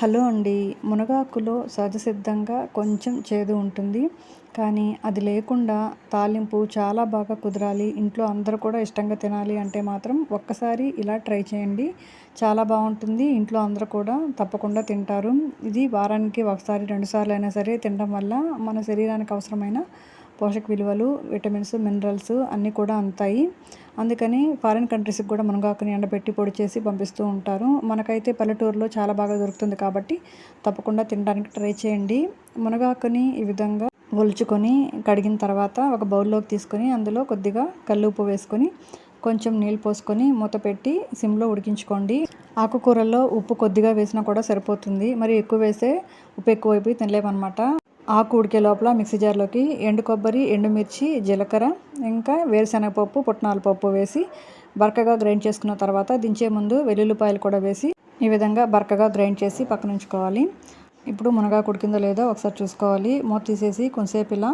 Hello అండి. మునగాకులో సహజ సిద్ధంగా కొంచెం చేదు ఉంటుంది. కానీ అది లేకుండా తాలింపు చాలా బాగా కుదరాలి. ఇంట్లో అందరూ కూడా ఇష్టంగా తినాలి అంటే మాత్రం ఒక్కసారి ఇలా ట్రై చేయండి. చాలా బాగుంటుంది. ఇంట్లో అందరూ కూడా తప్పకుండా తింటారు. ఇది వారానికి ఒకసారి రెండుసార్లు అయినా సరే తినడం వల్ల మన శరీరానికి అవసరమైన పోషక విలువలు విటమిన్స్ మినరల్స్ అన్నీ కూడా అందుతాయి. అందుకని ఫారిన్ కంట్రీస్కి కూడా మునగాకుని ఎండబెట్టి పొడి చేసి పంపిస్తూ ఉంటారు. మనకైతే పల్లెటూరులో చాలా బాగా దొరుకుతుంది కాబట్టి తప్పకుండా తినడానికి ట్రై చేయండి. మునగాకుని ఈ విధంగా ఒలుచుకొని కడిగిన తర్వాత ఒక బౌల్లోకి తీసుకొని అందులో కొద్దిగా కల్లుప్పు వేసుకొని కొంచెం నీళ్ళు పోసుకొని మూత పెట్టి సిమ్లో ఉడికించుకోండి. ఆకుకూరల్లో ఉప్పు కొద్దిగా వేసినా కూడా సరిపోతుంది. మరి ఎక్కువ వేస్తే ఉప్పు ఎక్కువైపోయి తినలేమన్నమాట. ఆకు ఉడికే లోపల మిక్సీ జార్లోకి ఎండు కొబ్బరి ఎండుమిర్చి జీలకర్ర ఇంకా వేరుశనగపప్పు పుట్నాల పప్పు వేసి బరకగా గ్రైండ్ చేసుకున్న తర్వాత దించే ముందు వెల్లుల్లిపాయలు కూడా వేసి ఈ విధంగా బరకగా గ్రైండ్ చేసి పక్కన ఉంచుకోవాలి. ఇప్పుడు మునగా ఉడికిందో లేదో ఒకసారి చూసుకోవాలి. మూత తీసేసి కొంతసేపు ఇలా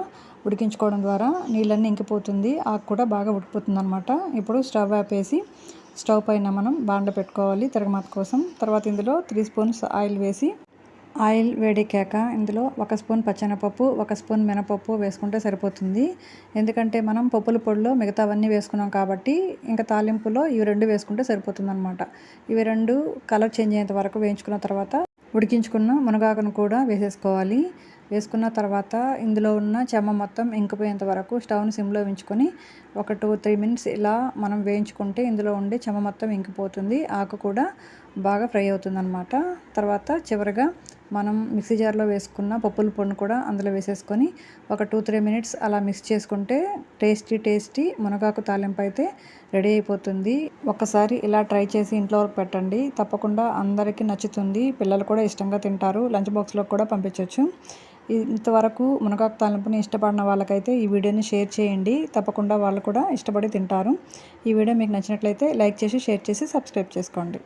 ఉడికించుకోవడం ద్వారా నీళ్ళన్నీ ఇంకిపోతుంది. ఆకు కూడా బాగా ఉడికిపోతుంది అనమాట ఇప్పుడు స్టవ్ ఆపేసి స్టవ్ పైన మనం బాండ పెట్టుకోవాలి తిరగమాత కోసం. తర్వాత ఇందులో త్రీ స్పూన్స్ ఆయిల్ వేసి ఆయిల్ వేడెక్కాక ఇందులో ఒక స్పూన్ పచ్చెనపప్పు ఒక స్పూన్ మినపప్పు వేసుకుంటే సరిపోతుంది. ఎందుకంటే మనం పప్పుల పొడిలో మిగతావన్నీ వేసుకున్నాం కాబట్టి ఇంకా తాలింపులో ఇవి రెండు వేసుకుంటే సరిపోతుంది అనమాట ఇవి రెండు కలర్ చేంజ్ అయ్యేంత వరకు వేయించుకున్న తర్వాత ఉడికించుకున్న మునగాకును కూడా వేసేసుకోవాలి. వేసుకున్న తర్వాత ఇందులో ఉన్న చెమ్మ మొత్తం ఇంకిపోయేంత వరకు స్టవ్ని సిమ్లో ఉంచుకొని ఒక టూ త్రీ మినిట్స్ ఇలా మనం వేయించుకుంటే ఇందులో ఉండే చెమ్మ మొత్తం ఇంకిపోతుంది. ఆకు కూడా బాగా ఫ్రై అవుతుంది అనమాట తర్వాత చివరిగా మనం మిక్సీ జార్లో వేసుకున్న పప్పుల పొడిని కూడా అందులో వేసేసుకొని ఒక టూ త్రీ మినిట్స్ అలా మిక్స్ చేసుకుంటే టేస్టీ టేస్టీ మునగాకు తాలింపు అయితే రెడీ అయిపోతుంది. ఒక్కసారి ఇలా ట్రై చేసి ఇంట్లో వరకు పెట్టండి. తప్పకుండా అందరికీ నచ్చుతుంది. పిల్లలు కూడా ఇష్టంగా తింటారు. లంచ్ బాక్స్లో కూడా పంపించవచ్చు ఇంతవరకు మునగాకు తాలింపుని ఇష్టపడిన వాళ్ళకైతే ఈ వీడియోని షేర్ చేయండి. తప్పకుండా వాళ్ళు కూడా ఇష్టపడి తింటారు. ఈ వీడియో మీకు నచ్చినట్లయితే లైక్ చేసి షేర్ చేసి సబ్స్క్రైబ్ చేసుకోండి.